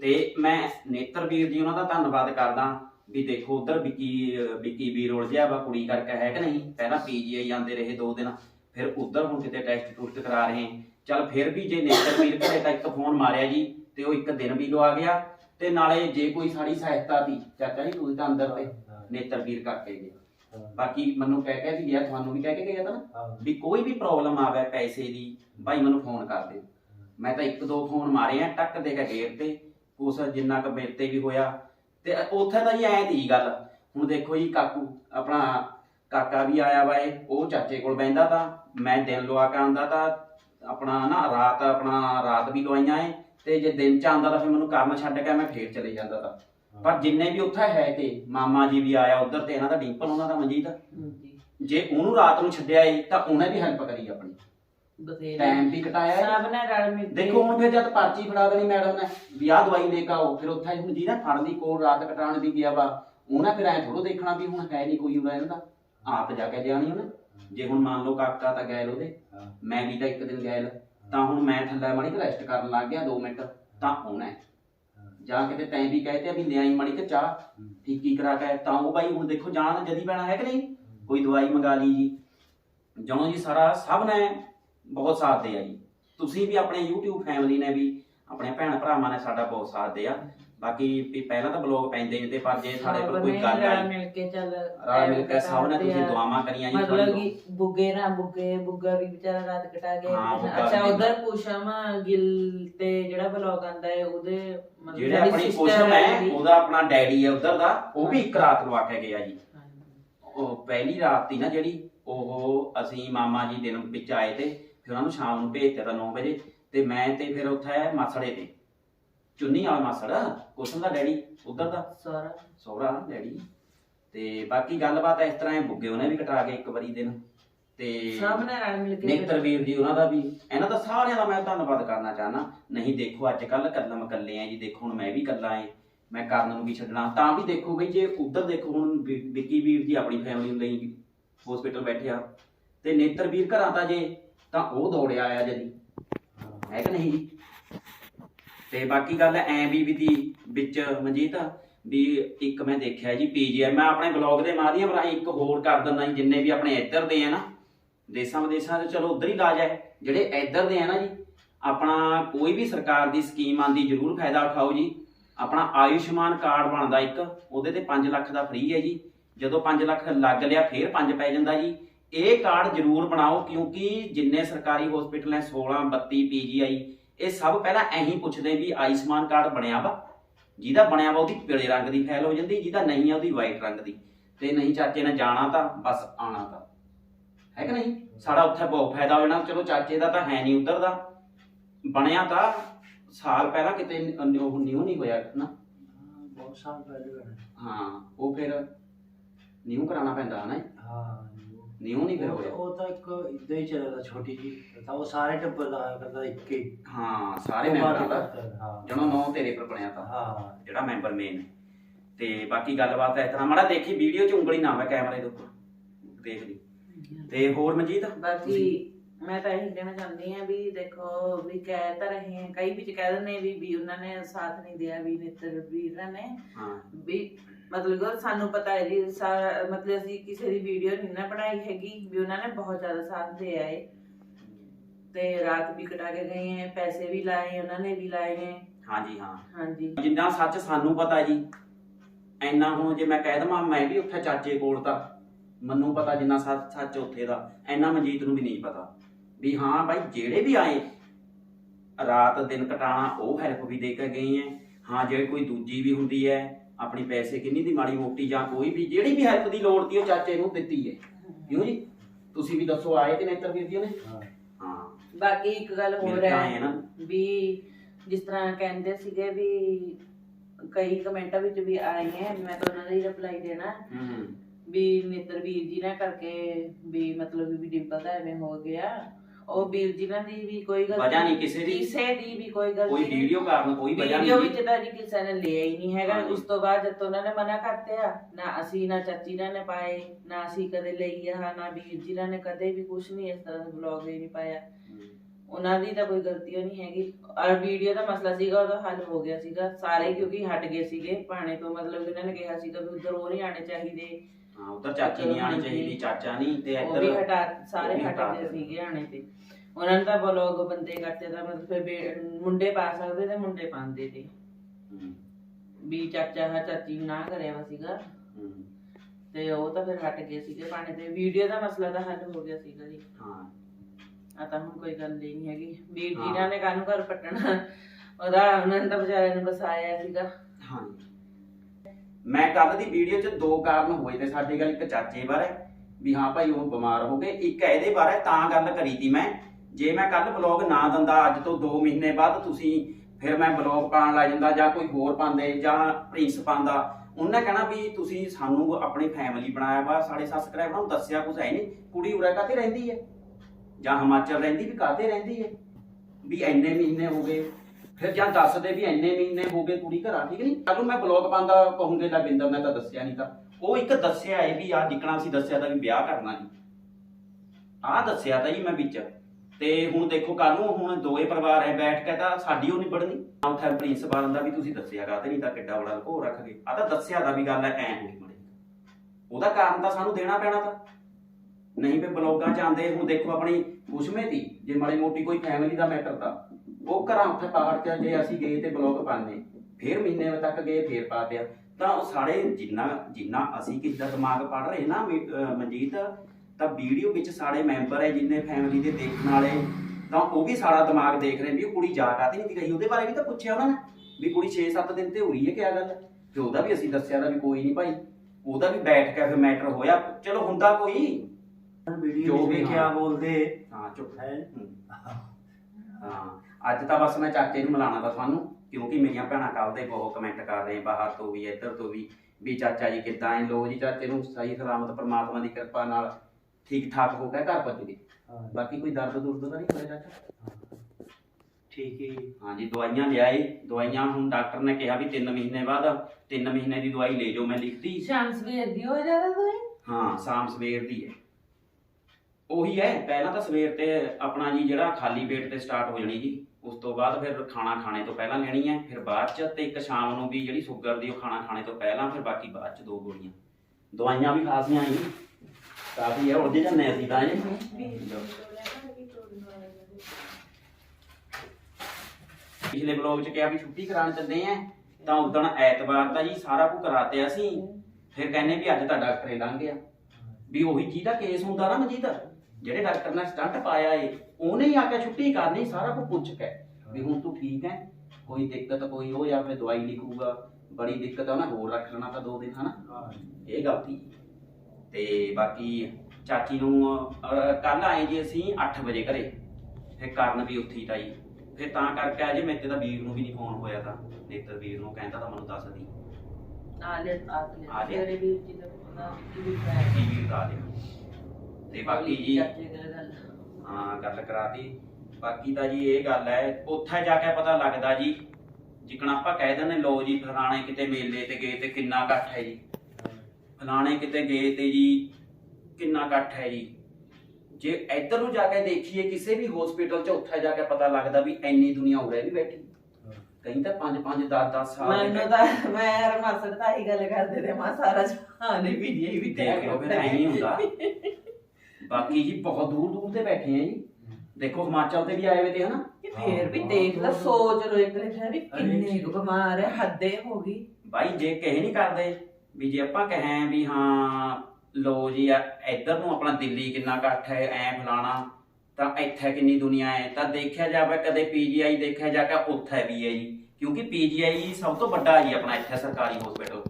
ਤੇ ਮੈਂ ਨੇਤਰ ਵੀਰ ਜੀ ਉਹਨਾਂ ਦਾ ਧੰਨਵਾਦ ਕਰਦਾ ਵੀ ਦੇਖੋ ਉਧਰ ਵਿੱਕੀ ਵਿੱਕੀ ਵੀਰ ਉਲਝਿਆ ਵਾ ਕੁੜੀ ਕਰਕੇ ਹੈ ਕਿ ਨਹੀਂ? ਪਹਿਲਾਂ ਪੀਜੀਆਈ ਜਾਂਦੇ ਰਹੇ ਦੋ ਦਿਨ ਫਿਰ ਉਧਰ ਹੁਣ ਕਿਤੇ ਟੈਸਟ ਟੁਸਟ ਕਰਾ ਰਹੇ ਚਲ ਫਿਰ ਵੀ ਜੇ ਨੇਤਰ ਵੀਰ ਘਰੇ ਤਾਂ ਇੱਕ ਫੋਨ ਮਾਰਿਆ ਜੀ ਤੇ ਉਹ ਇੱਕ ਦਿਨ ਵੀ ਲਵਾ ਗਿਆ। ਤੇ ਨਾਲੇ ਜੇ ਕੋਈ ਸਾਡੀ ਸਹਾਇਤਾ ਦੀ ਚਾਚਾ ਜੀ ਤੁਸੀਂ ਤਾਂ ਅੰਦਰ ਤੇ ਨੇਤਰ ਵੀਰ ਕਰਕੇ ਗਿਆ ਬਾਕੀ ਮੈਨੂੰ ਕਹਿ ਕੇ ਵੀ ਗਿਆ ਤੁਹਾਨੂੰ ਵੀ ਕਹਿ ਕੇ ਗਿਆ ਤਾਂ ਨਾ ਵੀ ਕੋਈ ਵੀ ਪ੍ਰੋਬਲਮ ਆਵੇ ਪੈਸੇ ਦੀ ਭਾਈ ਮੈਨੂੰ ਫੋਨ ਕਰ ਦਿਓ ਮੈਂ ਤਾਂ ਇੱਕ ਦੋ ਫੋਨ ਮਾਰੇ ਆ ਟੱਕ ਦੇ ਕੇ ਗੇਟ ਤੇ ਕੁਛ ਜਿੰਨਾ ਕੁ ਮੇਰੇ ਤੇ ਵੀ ਹੋਇਆ। ਤੇ ਉੱਥੇ ਤਾਂ ਜੀ ਐਂ ਦੀ ਗੱਲ ਹੁਣ ਦੇਖੋ ਜੀ ਕਾਕੂ ਆਪਣਾ ਕਾਕਾ ਵੀ ਆਇਆ ਵਾ ਇਹ ਉਹ ਚਾਚੇ ਕੋਲ ਬੈੰਦਾ ਤਾਂ ਮੈਂ ਦਿਨ ਲਵਾ ਕੇ ਆਂਦਾ ਤਾਂ ਆਪਣਾ ਨਾ ਰਾਤ ਆਪਣਾ ਰਾਤ ਵੀ ਲਵਾਈਆਂ ਏ ਤੇ ਜੇ ਦਿਨ ਚ ਆਂਦਾ ਤਾਂ ਫਿਰ ਮੈਨੂੰ ਕੰਮ ਛੱਡ ਕੇ ਮੈਂ ਫੇਰ ਚਲੇ ਜਾਂਦਾ ਤਾਂ। ਪਰ ਜਿੰਨੇ ਵੀ ਉੱਥੇ ਹੈ ਤੇ ਮਾਮਾ ਜੀ ਵੀ ਆਇਆ ਉਧਰ ਤੇ ਇਹਨਾਂ ਦਾ ਡਿੰਪਲ ਉਹਨਾਂ ਦਾ ਮਨਜੀਤ। ਜੇ ਉਹਨੂੰ ਰਾਤ ਨੂੰ ਛੱਡਿਆ ਏ ਤਾਂ ਉਹਨੇ ਵੀ ਹੈਲਪ ਕਰੀ ਆਪਣੀ। ਬਥੇਰੇ। ਟਾਈਮ ਵੀ ਕਟਾਇਆ ਏ ਸਭ ਨੇ ਰਲ ਮਿਲ ਕੇ। ਦੇਖੋ ਹੁਣ ਫਿਰ ਜਦ ਪਰਚੀ ਫੜਾ ਦੇਣੀ ਮੈਡਮ ਨੇ ਵੀ ਆਹ ਦਵਾਈ ਲੈ ਕੇ ਆਓ ਫਿਰ ਉੱਥੇ ਹੁਣ ਜੀ ਨਾ ਫੜਨ ਦੀ ਕੋਲ ਰਾਤ ਕਟਾਉਣ ਦੀ ਗਿਆ ਵਾ ਉਹਨਾਂ ਫਿਰ ਐ ਥੋੜੋ ਦੇਖਣਾ ਵੀ ਹੁਣ ਹੈ ਨਹੀਂ ਕੋਈ ਉਰਾ ਇਹਦਾ ਆਪ ਜਾ ਕੇ ਜਾਣੀ ਉਹਨੇ। ਜੇ ਹੁਣ ਮੰਨ ਲਓ ਕਾਕਾ ਤਾਂ ਗੈਲ ਉਹਦੇ ਮੈਂ ਵੀ ਤਾਂ ਇੱਕ ਦਿਨ ਗੈਲ। ਤਾਂ ਹੁਣ ਮੈਂ ਥੱਲੇ ਮਾੜੀ ਰੈਸਟ ਕਰਨ ਲੱਗ ਗਿਆ 2 ਮਿੰਟ ਤਾਂ ਉਹਨੇ। ਜਾਂ ਕਿਤੇ ਤੈਂ ਵੀ ਕਹਤੇ ਵੀ ਲਿਆਈ ਮਾੜੀ ਤੇ ਚਾਹ ਠੀਕੀ ਕਰਾ ਕੇ ਤਾਂ ਉਹ ਬਾਈ ਹੁਣ ਦੇਖੋ ਜਾਣ ਜਦੀ ਪੈਣਾ ਹੈ ਕਿ ਨਹੀਂ? ਕੋਈ ਦਵਾਈ ਮੰਗਾ ਲਈ ਜੀ। ਜਦੋਂ ਜੀ ਸਾਰਾ ਸਭ ਨੇ ਬਹੁਤ ਸਾਥ ਦਿਆ ਜੀ। ਤੁਸੀਂ ਵੀ ਆਪਣੇ YouTube ਫੈਮਿਲੀ ਨੇ ਵੀ ਆਪਣੇ ਭੈਣ ਭਰਾਵਾਂ ਨੇ ਸਾਡਾ ਬਹੁਤ ਸਾਥ ਦਿਆ। ਬਾਕੀ ਵੀ ਪਹਿਲਾਂ ਤਾਂ ਬਲੌਗ ਪੈਂਦੇ ਨੇ ਤੇ ਪਰ ਜੇ ਸਾਡੇ ਕੋਲ ਕੋਈ ਗੱਲ ਆਈ ਮਿਲ ਕੇ ਚੱਲ ਰਲ ਮਿਲ ਕੇ ਸਭ ਨੇ ਤੁਸੀਂ ਦੁਆਵਾਂ ਕਰੀਆਂ ਜੀ ਮਤਲਬ। ਕਿ ਬੁੱਗੇ ਨਾ ਬੁੱਗੇ ਬੁੱਗਾ ਵੀ ਵਿਚਾਰਾ ਰਾਤ ਕਟਾ ਗਿਆ ਅੱਛਾ। ਉਧਰ ਪੁਸ਼ਮ ਗਿੱਲ ਤੇ ਜਿਹੜਾ ਬਲੌਗ ਆਂਦਾ ਹੈ ਉਹਦੇ ਮਤਲਬ ਜਿਹੜੇ ਆਪਣੀ ਕੋਸ਼ਮ ਹੈ ਉਹਦੀ- ਆਪਣਾ ਡੈਡੀ ਹੈ ਉਧਰ ਦਾ ਉਹ ਵੀ ਇੱਕ ਰਾਤ ਲਵਾ ਕੇ ਗਿਆ ਜੀ। ਉਹ ਪਹਿਲੀ ਰਾਤ ਤੀ ਨਾ ਜਿਹੜੀ ਉਹ ਅਸੀਂ ਮਾਮਾ ਜੀ ਦਿਨ ਵਿੱਚ ਆਏ ਤੇ ਫਿਰ ਉਹਨਾਂ ਨੂੰ ਸ਼ਾਮ ਨੂੰ ਭੇਜਤਾ ਤਾਂ 9 ਵਜੇ ਤੇ ਮੈਂ ਤੇ ਫਿਰ ਉੱਥੇ ਮਾਸੜੇ ਤੇ ਚੁੰਨੀ ਵਾਲਾ ਮਾਸੜ ਕੁਸਮ ਦਾ ਡੈਡੀ ਉਧਰ ਦਾ। ਸਾਰਾ ਸੋਹਰਾ ਡੈਡੀ। ਤੇ ਬਾਕੀ ਗੱਲਬਾਤ ਇਸ ਤਰ੍ਹਾਂ ਹੈ ਬੁੱਗੇ ਉਹਨੇ ਵੀ ਕਟਾ ਕੇ ਇੱਕ ਵਾਰੀ ਦਿਨ। ਤੇ ਸਭ ਨੇ ਰਲ ਮਿਲ ਕੇ ਨੇਤਰ ਵੀਰ ਜੀ ਉਹਨਾਂ ਦਾ ਵੀ। ਇਹਨਾਂ ਦਾ ਸਾਰਿਆਂ ਦਾ ਮੈਂ ਧੰਨਵਾਦ ਕਰਨਾ ਚਾਹਨਾ ਨਹੀਂ ਦੇਖੋ ਅੱਜ ਕੱਲ ਕੱਲਮ ਇਕੱਲੇ ਆ ਜੀ ਦੇਖੋ ਹੁਣ ਮੈਂ ਵੀ ਇਕੱਲਾ ਏ। ਮੈਂ ਕਰਨ ਨੂੰ ਵੀ ਛੱਡਣਾ। ਤਾਂ ਵੀ ਦੇਖੋ ਬਈ ਜੇ ਉਧਰ ਦੇਖੋ ਹੁਣ ਵਿੱਕੀ ਵੀਰ ਜੀ ਆਪਣੀ ਫੈਮਿਲੀ ਨੂੰ ਲਈ ਹਸਪੀਟਲ ਬੈਠਿਆ। ਤੇ ਨੇਤਰ ਵੀਰ ਘਰਾਂ ਤਾਂ ਜੇ ਤਾਂ ਉਹ ਦੌੜਿਆ ਆਇਆ ਜਦੀ। ਹੈ ਕਿ ਨਹੀਂ? ਜੀ ਤੇ ਬਾਕੀ ਗੱਲ ਐ ਵੀ ਵੀ ਦੀ ਵਿੱਚ ਮਨਜੀਤ, ਵੀ ਇੱਕ ਮੈਂ ਦੇਖਿਆ ਜੀ ਪੀਜੀਆਈ ਮੈਂ ਆਪਣੇ ਬਲੌਗ ਦੇ ਮਾਧਿਅਮ ਰਾਹੀਂ ਇੱਕ ਹੋਰ ਕਰ ਦਿੰਦਾ ਜੀ, ਜਿੰਨੇ ਵੀ ਆਪਣੇ ਇੱਧਰ ਦੇ ਆ ਨਾ, ਦੇਸਾਂ ਵਿਦੇਸਾਂ ਦੇ, ਚਲੋ ਉਧਰ ਹੀ ਇਲਾਜ ਹੈ ਜਿਹੜੇ ਇੱਧਰ ਦੇ ਆ ਨਾ ਜੀ, ਆਪਣਾ ਕੋਈ ਵੀ ਸਰਕਾਰ ਦੀ ਸਕੀਮ ਆਂਦੀ ਜ਼ਰੂਰ ਫਾਇਦਾ ਉਠਾਓ ਜੀ। ਆਪਣਾ ਆਯੁਸ਼ਮਾਨ ਕਾਰਡ ਬਣਦਾ ਇੱਕ, ਉਹਦੇ ਤੇ 5 ਲੱਖ ਦਾ ਫ੍ਰੀ ਹੈ ਜੀ। ਜਦੋਂ 5 ਲੱਖ ਲੱਗ ਲਿਆ, ਫੇਰ 5 ਪੈ ਜਾਂਦਾ ਜੀ। ਇਹ ਕਾਰਡ ਜ਼ਰੂਰ ਬਣਾਓ, ਕਿਉਂਕਿ ਜਿੰਨੇ ਸਰਕਾਰੀ ਹਸਪੀਟਲ ਨੇ 16 32 ਪੀਜੀਆਈ ਇਹ ਸਭ ਪਹਿਲਾਂ ਐਂ ਪੁੱਛਦੇ ਵੀ ਆਯੁਸ਼ਮਾਨ ਕਾਰਡ ਬਣਿਆ ਵਾ ਜਿਹਦਾ ਬਣਿਆ ਵਾ ਉਹਦੀ ਪੀਲੇ ਰੰਗ ਦੀ ਫਾਈਲ ਹੋ ਜਾਂਦੀ ਜਿਹਦਾ ਨਹੀਂ ਆ ਉਹਦੀ ਵਾਈਟ ਰੰਗ ਦੀ। ਤੇ ਨਹੀਂ ਚਾਚੇ ਨੇ ਜਾਣਾ ਤਾਂ ਬਸ ਆਣਾ ਤਾਂ। ਹੈ ਕਿ ਨਹੀਂ? ਸਾਡਾ ਉੱਥੇ ਬਹੁਤ ਫਾਇਦਾ ਹੋ ਜਾਣਾ ਚਲੋ ਚਾਚੇ ਦਾ ਤਾਂ ਹੈ ਨਹੀਂ ਉਧਰ ਦਾ। ਬਣਿਆ ਤਾਂ ਸਾਲ ਪਹਿਲਾਂ ਕਿਤੇ ਉਹ ਨਿਊ ਨਹੀਂ ਹੋਇਆ ਨਾ। ਬਹੁਤ ਸਾਲ ਪਹਿਲੇ। ਹਾਂ ਉਹ ਫਿਰ ਨਿਊ ਕਰਾਉਣਾ ਪੈਂਦਾ ਹੈ ਨਾ ਹਾਂ। ਨਿਊ ਨਹੀਂ ਫਿਰ ਉਹ ਹੋਇਆ। ਉਹ ਤਾਂ ਇੱਕ ਇਦਾਂ ਹੀ ਚੱਲਦਾ ਛੋਟੀ ਜੀ ਤਾਂ ਉਹ ਸਾਰੇ ਟੱਬਰ ਦਾ ਕਰਦਾ ਇੱਕ ਹੀ। ਹਾਂ ਸਾਰੇ ਉਹ ਮੈਂਬਰਾਂ ਦਾ। ਹਾਂ। ਜਣੋ ਨੌ ਤੇਰੇ ਪਰ ਬਣਿਆ ਤਾਂ ਹਾਂ। ਜਿਹੜਾ ਮੈਂਬਰ ਮੇਨ ਤੇ ਬਾਕੀ ਗੱਲਬਾਤ ਇਸ ਤਰ੍ਹਾਂ ਮਾੜਾ ਦੇਖੀ ਵੀਡੀਓ 'ਚ ਉਂਗਲੀ ਨਾ ਮੈਂ ਕੈਮਰੇ ਦੇ ਉੱਪਰ ਦੇਖ ਲਈ। ਤੇ ਹੋਰ ਮਨਜੀਤ? ਬਾਕੀ ਮੈਂ ਤਾਂ ਇਹ ਕਹਿਣਾ ਚਾਹੁੰਦੀ ਹਾਂ ਵੀ ਦੇਖੋ ਵੀ ਕਹਿ ਤਾਂ ਰਹੇ ਹਾਂ ਕਈ ਵਿੱਚ ਕਹਿ ਦਿੰਦੇ ਵੀ ਵੀ ਉਹਨਾਂ ਨੇ ਸਾਥ ਨਹੀਂ ਦਿਆ ਵੀ ਨਿੱਤਰ ਵੀਰਾਂ ਨੇ। ਹਾਂ। ਵੀ ਮਤਲਬ ਕਿ ਸਾਨੂੰ ਪਤਾ ਹੈ ਜੀ ਸਾਰਾ ਮਤਲਬ ਅਸੀਂ ਕਿਸੇ ਦੀ ਵੀਡੀਓ ਨਹੀਂ ਨਾ ਬਣਾਈ ਹੈਗੀ ਵੀ ਉਹਨਾਂ ਨੇ ਬਹੁਤ ਜ਼ਿਆਦਾ ਸਾਥ ਦਿਆ ਹੈ ਤੇ ਰਾਤ ਵੀ ਕਟਾ ਕੇ ਗਏ ਹੈ ਪੈਸੇ ਵੀ ਲਾਏ ਉਹਨਾਂ ਨੇ ਵੀ ਲਾਏ ਹੈ। ਹਾਂਜੀ ਹਾਂ। ਹਾਂਜੀ। ਜਿੰਨਾ ਸੱਚ ਸਾਨੂੰ ਪਤਾ ਜੀ ਐਨਾ ਹੁਣ ਜੇ ਮੈਂ ਕਹਿ ਦਵਾਂ ਮੈਂ ਵੀ ਉੱਥੇ ਚਾਚੇ ਕੋਲ ਤਾਂ ਮੈਨੂੰ ਪਤਾ ਜਿੰਨਾ ਸੱਚ ਸੱਚ ਉੱਥੇ ਦਾ ਐਨਾ ਮਨਜੀਤ ਨੂੰ ਵੀ ਨਹੀਂ ਪਤਾ। ਵੀ ਹਾਂ ਭਾਈ ਜਿਹੜੇ ਵੀ ਆਏ ਰਾਤ ਦਿਨ ਕਟਾਣਾ ਉਹ ਹੈਲਪ ਵੀ ਦੇ ਕੇ ਗਏ ਐ ਹਾਂ ਜੇ ਕੋਈ ਦੂਜੀ ਵੀ ਹੁੰਦੀ ਹੈ ਆਪਣੀ ਪੈਸੇ ਕਿੰਨੀ ਦੀ ਮਾੜੀ ਮੋਟੀ ਜਾਂ ਕੋਈ ਵੀ ਜਿਹੜੀ ਵੀ ਹੈਲਪ ਦੀ ਲੋੜ ਤੀ ਉਹ ਚਾਚੇ ਨੂੰ ਦਿੱਤੀ ਹੈ। ਕਿਉਂ ਜੀ? ਤੁਸੀਂ ਵੀ ਦੱਸੋ ਆਏ ਕਿ ਨੇਤਰ ਵੀਰ ਜੀ ਨੇ ਹਾਂ। ਹਾਂ। ਬਾਕੀ ਇੱਕ ਗੱਲ ਹੋਰ ਕੇ ਹੈ ਨਾ। ਵੀ ਜਿਸ ਤਰ੍ਹਾਂ ਕਹਿੰਦੇ ਸੀਗੇ ਵੀ ਕਈ ਕਮੈਂਟਾਂ ਵਿੱਚ ਵੀ ਆਏ ਹੈ ਮੈਂ ਤਾਂ ਉਹਨਾਂ ਦਾ ਹੀ ਰਿਪਲਾਈ ਦੇਣਾ। ਹੂੰ ਵੀ ਮਿੱਤਰ ਵੀਰ ਜੀ ਨਾਲ ਕਰਕੇ ਵੀ ਮਤਲਬ ਵੀ ਡਿੰਪਲ ਦਾ ਐਵੇਂ ਹੋ ਗਿਆ। ਉਹ ਵੀਰ ਜੀ ਨਾਲ ਦੀ ਵੀ ਕੋਈ ਗੱਲ ਵਜ੍ਹਾ ਨਹੀਂ ਕਿਸੇ ਦੀ। ਕਿਸੇ ਦੀ ਵੀ ਕੋਈ ਗੱਲ ਕੋਈ ਵੀਡੀਓ ਕਾਰਨ ਕੋਈ ਵਜ੍ਹਾ ਵੀਡੀਓ ਨਹੀਂ ਵਿੱਚ ਤਾਂ ਜੀ ਕਿਸੇ ਨੇ ਲਿਆ ਹੀ ਨਹੀਂ ਹੈਗਾ। ਉਸ ਤੋਂ ਬਾਅਦ ਜਦ ਉਹਨਾਂ ਨੇ ਮਨਾ ਕਰਤੇ ਆ ਨਾ ਅਸੀਂ ਨਾ ਚਾਚੀ ਨਾਲ ਨੇ ਪਾਏ ਨਾ ਅਸੀਂ ਕਦੇ ਲਈ ਆ ਨਾ ਵੀਰ ਜੀ ਨਾਲ ਨੇ ਕਦੇ ਵੀ ਕੁਝ ਨਹੀਂ ਇਸ ਤਰ੍ਹਾਂ ਦਾ ਵਲੌਗ ਹੀ ਨਹੀਂ ਪਾਇਆ। ਉਹਨਾਂ ਦੀ ਤਾਂ ਕੋਈ ਗਲਤੀ ਨਹੀਂ ਹੈਗੀ। ਔਰ ਵੀਡੀਓ ਦਾ ਮਸਲਾ ਸੀਗਾ ਉਹਦਾ ਹੱਲ ਹੋ ਗਿਆ ਸੀਗਾ। ਸਾਰੇ ਕਿਉਂਕਿ ਹਟ ਗਏ ਸੀਗੇ। ਪਾਣੇ ਤੋਂ ਮਤਲਬ ਇਹਨਾਂ ਨੇ ਕਿਹਾ ਸੀਗਾ ਵੀ ਉਧਰ ਉਹ ਨਹੀਂ ਆਣੇ ਚਾਹੀਦੇ। ਹਾਂ ਉਧਰ ਚਾਚੀ ਨਹੀਂ ਆਣੀ ਚਾਹੀਦੀ ਚਾਚਾ ਨਹੀਂ ਤੇ ਉਹ ਵੀ ਇੱਧਰ ਹਟਾ ਸਾਰੇ ਵੀ ਹਟਾ ਹਟ ਗਏ ਦਿੱਤੇ। ਸੀਗੇ ਆਣੇ ਤੇ। ਉਹਨਾਂ ਨੇ ਤਾਂ ਬੰਦੇ ਕਰਤੇ ਤਾਂ ਮਤਲਬ ਫਿਰ ਬੇ- ਮੁੰਡੇ ਪਾ ਸਕਦੇ ਤੇ ਮੁੰਡੇ ਪਾਉਂਦੇ ਤੇ। ਵੀ ਚਾਚਾ ਹਾਂ ਚਾਚੀ ਨਾ ਕਰਿਆ ਵਾ ਸੀਗਾ। ਤੇ ਉਹ ਤਾਂ ਫਿਰ ਹਟ ਗਏ ਸੀਗੇ ਪਾਣੇ ਤੇ। ਵੀਡੀਓ ਦਾ ਮਸਲਾ ਤਾਂ ਹੱਲ ਹੋ ਗਿਆ ਸੀਗਾ ਜੀ। ਹਾਂ। ਆ ਤਾਂ ਹੁਣ ਕੋਈ ਗੱਲ ਹੀ ਨਹੀਂ ਹੈਗੀ। ਵੀਰ ਜੀ ਹਾਂ। ਨਾਲ ਨੇ ਕਾਹਨੂੰ ਘਰ ਪੱਟਣਾ? ਉਹਦਾ ਉਹਨਾਂ ਨੇ ਤਾਂ ਵਿਚਾਰਿਆਂ ਨੂੰ ਬਸਾਇਆ ਸੀਗਾ। ਹਾਂ। ਮੈਂ ਕੱਲ ਦੀ ਵੀਡੀਓ 'ਚ ਦੋ ਕਾਰਨ ਹੋਏ ਤੇ ਸਾਡੀ ਗੱਲ, ਇੱਕ ਚਾਚੇ ਬਾਰੇ, ਵੀ ਹਾਂ ਭਾਈ ਉਹ ਬਿਮਾਰ ਹੋ ਗਏ, ਇੱਕ ਇਹਦੇ ਬਾਰੇ, ਤਾਂ ਗੱਲ ਕਰੀ ਤੀ ਮੈਂ। ਜੇ ਮੈਂ ਕੱਲ ਬਲੌਗ ਨਾ ਦਿੰਦਾ, ਅੱਜ ਤੋਂ 2 ਮਹੀਨੇ ਬਾਅਦ ਤੁਸੀਂ ਫਿਰ ਮੈਂ ਬਲੌਗ ਪਾਉਣ ਲੱਗ ਜਾਂਦਾ ਜਾਂ ਕੋਈ ਹੋਰ ਪਾਉਂਦੇ ਜਾਂ ਪ੍ਰਿੰਸ ਪਾਉਂਦਾ, ਉਹਨੇ ਕਹਿਣਾ ਵੀ ਤੁਸੀਂ ਸਾਨੂੰ ਆਪਣੀ ਫੈਮਿਲੀ ਬਣਾਇਆ ਵਾ, ਸਾਡੇ ਸਬਸਕ੍ਰਾਈਬਰਾਂ ਨੂੰ ਦੱਸਿਆ ਕੁਝ ਹੈ ਨਹੀਂ, ਕੁੜੀ ਉਰੇ ਕਾਤੇ ਰਹਿੰਦੀ ਹੈ? ਜਾਂ ਹਿਮਾਚਲ ਰਹਿੰਦੀ ਵੀ ਕਾਤੇ ਰਹਿੰਦੀ ਹੈ? ਵੀ ਇੰਨੇ ਮਹੀਨੇ ਹੋ ਗਏ ਫਿਰ ਜਾਂ ਦੱਸਦੇ ਵੀ ਇੰਨੇ ਮਹੀਨੇ ਹੋ ਗਏ ਕੁੜੀ ਘਰਾਂ, ਠੀਕ ਨਹੀਂ? ਕੱਲ ਨੂੰ ਮੈਂ ਬਲੌਗ ਪਾਉਂਦਾ ਕਹੂੰਗੇ ਲਵਿੰਦਰ ਨੇ ਤਾਂ ਦੱਸਿਆ ਨਹੀਂ ਤਾਂ। ਉਹ ਇੱਕ ਦੱਸਿਆ ਏ ਵੀ ਆ, ਜਿੱਕਣਾ ਸੀ ਦੱਸਿਆ ਤਾਂ ਵੀ ਵਿਆਹ ਕਰਨਾ ਜੀ। ਆਹ ਦੱਸਿਆ ਤਾਂ ਜੀ ਮੈਂ ਵਿੱਚ। ਤੇ ਹੁਣ ਦੇਖੋ ਕੱਲ ਨੂੰ ਹੁਣ ਦੋਏ ਪਰਿਵਾਰ ਐ ਬੈਠ ਕੇ ਤਾਂ ਸਾਡੀ ਉਹ ਨਿਬੜਨੀ। ਉੱਥੇ ਪ੍ਰਿੰਸੀਪਲ ਦਾ ਵੀ ਤੁਸੀਂ ਦੱਸਿਆ ਗਾ ਤੇ ਨਹੀਂ ਤਾਂ ਕਿੱਡਾ ਬੜਾ ਲਕੋ ਰੱਖ ਗਏ ਆ ਤਾਂ ਦੱਸਿਆ ਦਾ ਵੀ ਗੱਲ ਐ ਹੋਈ ਮੜੇ ਉਹਦਾ ਕਾਰਨ ਤਾਂ ਸਾਨੂੰ ਦੇਣਾ ਪੈਣਾ ਤਾਂ। ਨਹੀਂ ਵੀ ਬਲੌਗਾਂ ਚ ਆਂਦੇ ਹੁਣ ਦੇਖੋ ਆਪਣੀ ਖੁਸ਼ਮੇ ਦੀ, ਜੇ ਮਾੜੀ ਮੋਟੀ ਕੋਈ ਫੈਮਿਲੀ ਦਾ ਮੈਟਰ ਦਾ ਉਹ ਘਰਾਂ ਉੱਥੇ ਪਹਾੜ ਤੇ ਜੇ ਅਸੀਂ ਗਏ ਤੇ ਬਲੌਗ ਪਾਣੇ ਫਿਰ ਮਹੀਨੇ ਤੱਕ ਗਏ ਫੇਰ ਪਾ ਦਿਆ ਤਾਂ ਉਹ ਸਾਰੇ ਜਿੰਨਾ ਜਿੰਨਾ ਅਸੀਂ ਕਿੱਦਾਂ ਦਿਮਾਗ ਪੜ ਰਹੇ ਨਾ ਮਨਜੀਤ ਤਾਂ ਵੀਡੀਓ ਵਿੱਚ ਸਾਡੇ ਮੈਂਬਰ ਹੈ ਜਿੰਨੇ ਫੈਮਿਲੀ ਦੇ ਦੇਖਣ ਵਾਲੇ ਤਾਂ ਉਹ ਵੀ ਸਾਡਾ ਦਿਮਾਗ ਦੇਖ ਰਹੇ ਵੀ ਉਹ ਕੁੜੀ ਜਾ ਕਾਤੇ ਨਹੀਂ ਰਹੀ ਉਹਦੇ ਬਾਰੇ ਵੀ ਤਾਂ ਪੁੱਛਿਆ ਉਹਨਾਂ ਨੇ ਵੀ ਕੁੜੀ 6-7 ਦਿਨ ਤੇ ਹੋ ਰਹੀ ਹੈ ਕਿਆ ਗੱਲ? ਤੇ ਉਹਦਾ ਵੀ ਅਸੀਂ ਦੱਸਿਆ ਦਾ ਵੀ ਕੋਈ ਨਹੀਂ ਭਾਈ। ਉਹਦਾ ਵੀ ਬੈਠ ਕੇ ਫਿਰ ਮੈਟਰ ਹੋਇਆ। ਚਲੋ ਹੁੰਦਾ ਕੋਈ। ਵੀਡੀਓ ਵਿੱਚ ਕਿਆ ਬੋਲਦੇ? ਹਾਂ ਚੁੱਪ। ਹੈ। ਹਾਂ। ਅੱਜ ਤਾਂ ਬਸ ਮੈਂ ਚਾਚੇ ਨੂੰ ਮਿਲਾਣਾ ਤਾਂ ਤੁਹਾਨੂੰ ਕਿਉਂਕਿ ਮੇਰੀਆਂ ਭੈਣਾਂ ਕੱਲ ਦੇ ਬਹੁਤ ਕਮੈਂਟ ਕਰ ਰਹੇ ਬਾਹਰ ਤੋਂ ਵੀ ਇੱਧਰ ਤੋਂ ਵੀ ਵੀ ਚਾਚਾ ਜੀ ਕਿੱਦਾਂ ਹੈ ਲੋ ਜੀ ਚਾਚੇ ਨੂੰ ਸਹੀ ਸਲਾਮਤ ਪ੍ਰਮਾਤਮਾ ਦੀ ਕਿਰਪਾ ਨਾਲ ਠੀਕ ਠਾਕ ਹੋ ਕੇ ਘਰ ਪਹੁੰਚ ਗਏ ਬਾਕੀ ਕੋਈ ਦਰਦ ਦੁਰਦ ਤਾਂ ਨਹੀਂ ਹੋਇਆ ਚਾਚਾ? ਠੀਕ ਹੈ ਜੀ। ਹਾਂਜੀ ਦਵਾਈਆਂ ਲਿਆਏ ਦਵਾਈਆਂ ਹੁਣ ਡਾਕਟਰ ਨੇ ਕਿਹਾ ਵੀ 3 ਮਹੀਨੇ ਬਾਅਦ 3 ਮਹੀਨੇ ਦੀ ਦਵਾਈ ਲੈ ਜਾਓ ਮੈਂ ਲਿਖਤੀ। ਸ਼ਾਮ ਸਵੇਰ ਦੀ ਹੋ ਜਾਦਾ ਕੋਈ ਹਾਂ ਸ਼ਾਮ ਸਵੇਰ ਦੀ ਹੈ। ਉਹੀ ਹੈ ਪਹਿਲਾਂ ਤਾਂ ਸਵੇਰ ਤੇ ਆਪਣਾ ਜੀ ਜਿਹੜਾ ਖਾਲੀ ਪੇਟ ਤੇ ਸਟਾਰਟ ਹੋ ਜਾਣੀ ਜੀ। ਉਸ ਤੋਂ ਬਾਅਦ ਫਿਰ ਖਾਣਾ ਖਾਣੇ ਤੋਂ ਪਹਿਲਾਂ ਲੈਣੀ ਹੈ, ਫਿਰ ਬਾਅਦ ਚ ਤੇ ਇੱਕ ਸ਼ਾਮ ਨੂੰ ਵੀ ਜਿਹੜੀ ਸ਼ੂਗਰ ਦੀ ਉਹ ਖਾਣਾ ਖਾਣੇ ਤੋਂ ਪਹਿਲਾਂ, ਫਿਰ ਬਾਕੀ ਬਾਅਦ ਚ ਦੋ ਗੋਲੀਆਂ। ਦਵਾਈਆਂ ਵੀ ਖਾਸੀਆਂ ਹੀ ਕਾਫੀ ਹੈ, ਉਲਝ ਜਾਂਦੇ ਅਸੀਂ ਤਾਂ ਜੀ। ਪਿਛਲੇ ਬਲੌਗ ਚ ਕਿਹਾ ਵੀ ਛੁੱਟੀ ਕਰਾਉਣ ਚੱਲੇ ਆ ਤਾਂ ਉਦੋਂ ਐਤਵਾਰ ਤਾਂ ਜੀ ਸਾਰਾ ਕੁਝ ਕਰਾਤੇ ਅਸੀਂ ਫਿਰ ਕਹਿੰਦੇ ਵੀ ਅੱਜ ਤਾਂ ਡਾਕਟਰ ਹੀ ਲੰਘ ਗਿਆ। ਵੀ ਉਹੀ ਚੀਜ਼ ਕੇਸ ਹੁੰਦਾ ਨਾ ਮਨਜੀਤ, ਜਿਹੜੇ ਡਾਕਟਰ ਨੇ ਸਟੰਟ ਪਾਇਆ ਏ। ਉਹਨੇ ਹੀ ਆ ਕੇ ਛੁੱਟੀ ਕਰਨੀ ਸਾਰਾ ਕੁਝ ਪੁੱਛ ਕੇ। ਵੀ ਹੁਣ ਤੂੰ ਠੀਕ ਹੈ ਕੋਈ ਦਿੱਕਤ ਕੋਈ ਹੋ ਜਾਂ ਫਿਰ ਦਵਾਈ ਲਿਖੂਗਾ ਬੜੀ ਦਿੱਕਤ ਆ ਉਹਨੇ ਹੋਰ ਰੱਖ ਲੈਣਾ ਤਾਂ ਦੋ ਦਿਨ ਹਨਾ? ਹਾਂ। ਇਹ ਗਲਤੀ ਤੇ ਬਾਕੀ ਚਾਚੀ ਨੂੰ ਕੱਲ ਆਏ ਜੀ ਅਸੀਂ 8 ਵਜੇ ਘਰੇ ਫਿਰ ਕਰਨ ਵੀ ਉੱਥੀ ਤਾਈ। ਫਿਰ ਤਾਂ ਕਰਕੇ ਅਜੇ ਮੇਰੇ ਤੇ ਤਾਂ ਵੀਰ ਨੂੰ ਵੀ ਨਹੀਂ ਫੋਨ ਹੋਇਆ ਤਾਂ। ਨੇਤਰ ਵੀਰ ਨੂੰ ਕਹਿੰਦਾ ਤਾਂ ਮੈਨੂੰ ਦੱਸ ਦੀ ਆ ਲੈ ਆ ਆ ਲੈ। ਤੇਰੇ ਵੀਰ ਜੀ ਦਾ ਨਾ ਹੈ ਵੀਰ ਦਾ ਦੇ ਤੇ ਬਾਕੀ ਜੀ ਚਾਚੇ ਦੀ ਗੱਲ। ਹਾਂ ਗੱਲ ਕਰਾਤੀ। ਬਾਕੀ ਤਾਂ ਜੀ ਇਹ ਗੱਲ ਹੈ ਉੱਥੇ ਜਾ ਕੇ ਪਤਾ ਲੱਗਦਾ ਜੀ ਜਿਕਣ ਆਪਾਂ ਕਹਿ ਦਿੰਦੇ ਲੋ ਜੀ ਫਲਾਣੇ ਕਿਤੇ ਮੇਲੇ ਤੇ ਗਏ ਤੇ ਕਿੰਨਾ ਇਕੱਠ ਹੈ ਜੀ। ਫਲਾਣੇ ਕਿਤੇ ਗਏ ਤੇ ਜੀ ਕਿੰਨਾ ਇਕੱਠ ਹੈ ਜੀ। ਜੇ ਇੱਧਰ ਨੂੰ ਜਾ ਕੇ ਦੇਖੀਏ ਕਿਸੇ ਵੀ ਹਸਪੀਟਲ 'ਚ ਉੱਥੇ ਜਾ ਕੇ ਪਤਾ ਲੱਗਦਾ ਵੀ ਇੰਨੀ ਦੁਨੀਆ ਉਰੇ ਵੀ ਬੈਠੀ। ਕਈ ਤਾਂ 5 5 10 10 ਸਾਲ ਮੈਨੂੰ ਤਾਂ ਮੈਂ ਯਾਰ ਮਾਸੜ ਤਾਂ ਹੀ ਗੱਲ ਕਰਦੇ ਤੇ ਮਾ ਸਾਰਾ ਜਹਾਨ ਹੀ ਵੀਡੀਓ ਹੀ ਵੀ ਦੇਖ ਲਓ ਫਿਰ ਐਂ ਹੀ ਹੁੰਦਾ। ਬਾਕੀ ਜੀ ਬਹੁਤ ਦੂਰ ਦੂਰ ਤੇ ਬੈਠੇ ਆ ਜੀ। ਦੇਖੋ ਹਿਮਾਚਲ ਤੇ ਵੀ ਆਏ ਵੇ ਤੇ ਹਨਾ। ਫੇਰ ਵੀ ਦੇਖ ਲੈ ਸੋਚ ਲੋ ਇੱਕ ਲਿਖਿਆ ਵੀ ਕਿੰਨੇ ਕੁ ਬਿਮਾਰ ਹੈ ਹੱਦੇ ਹੋ ਗਈ। ਬਾਈ ਜੇ ਕਹੇ ਨਹੀਂ ਕਰਦੇ ਵੀ ਜੇ ਆਪਾਂ ਕहें ਵੀ ਹਾਂ ਲੋ ਜੀ ਆ ਇੱਧਰ ਨੂੰ ਆਪਣਾ ਦਿੱਲੀ ਕਿੰਨਾ ਇਕੱਠ ਹੈ ਐ ਫਲਾਣਾ ਤਾਂ ਇੱਥੇ ਕਿੰਨੀ ਦੁਨੀਆ ਹੈ। ਤਾਂ ਦੇਖਿਆ ਜਾਵੇ ਕਦੇ ਪੀਜੀਆਈ ਦੇਖਿਆ ਜਾ ਕੇ ਉੱਥੇ ਵੀ ਹੈ ਜੀ। ਕਿਉਂਕਿ ਪੀਜੀਆਈ ਸਭ ਤੋਂ ਵੱਡਾ ਜੀ ਆਪਣਾ ਇੱਥੇ ਸਰਕਾਰੀ ਹਸਪੀਟਲ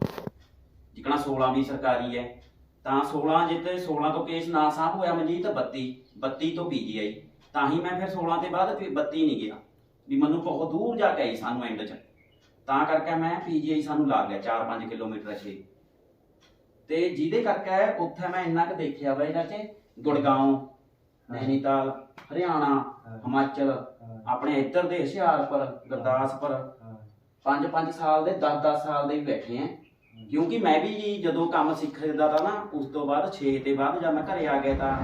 ਜਿਕਣਾ 16 ਵੀ ਸਰਕਾਰੀ ਹੈ। ਤਾਂ 16 ਜਿੱਤੇ 16 ਤੋਂ ਕੇਸ ਨਾ ਸਾਂਭ ਹੋਇਆ ਮਨਜੀਤ 32 32 ਤੋਂ ਪੀਜੀਆਈ ਤਾਂ ਹੀ ਮੈਂ ਫਿਰ 16 ਤੇ ਬਾਅਦ ਫਿਰ 32 ਨਹੀਂ ਗਿਆ। ਵੀ ਮੈਨੂੰ ਬਹੁਤ ਦੂਰ ਜਾ ਕੇ ਆਈ ਸਾਨੂੰ ਐਂਡ 'ਚ। ਤਾਂ ਕਰਕੇ ਮੈਂ ਪੀਜੀਆਈ ਸਾਨੂੰ ਲੱਗ ਗਿਆ 4-5 ਕਿਲੋਮੀਟਰ ਛੇ ਤੇ ਜਿਹਦੇ ਕਰਕੇ ਉੱਥੇ ਮੈਂ ਇੰਨਾ ਕੁ ਦੇਖਿਆ ਬਈ ਚਾਚੇ ਗੁੜਗਾਉਂ ਨੈਣੀਤਾਲ ਹਰਿਆਣਾ ਹਿਮਾਚਲ ਆਪਣੇ ਇੱਧਰ ਦੇ ਹੁਸ਼ਿਆਰਪੁਰ ਗੁਰਦਾਸਪੁਰ। 5-5 ਸਾਲ ਦੇ 10-10 ਸਾਲ ਦੇ ਵੀ ਬੈਠੇ ਆ। ਕਿਉਂਕਿ ਮੈਂ ਵੀ ਜੀ ਜਦੋਂ ਕੰਮ ਸਿੱਖਦਾ ਤਾਂ ਨਾ, ਉਸ ਤੋਂ ਬਾਅਦ 6 ਦੇ ਬਾਅਦ ਜਦ ਮੈਂ ਘਰੇ ਆ ਗਿਆ ਤਾਂ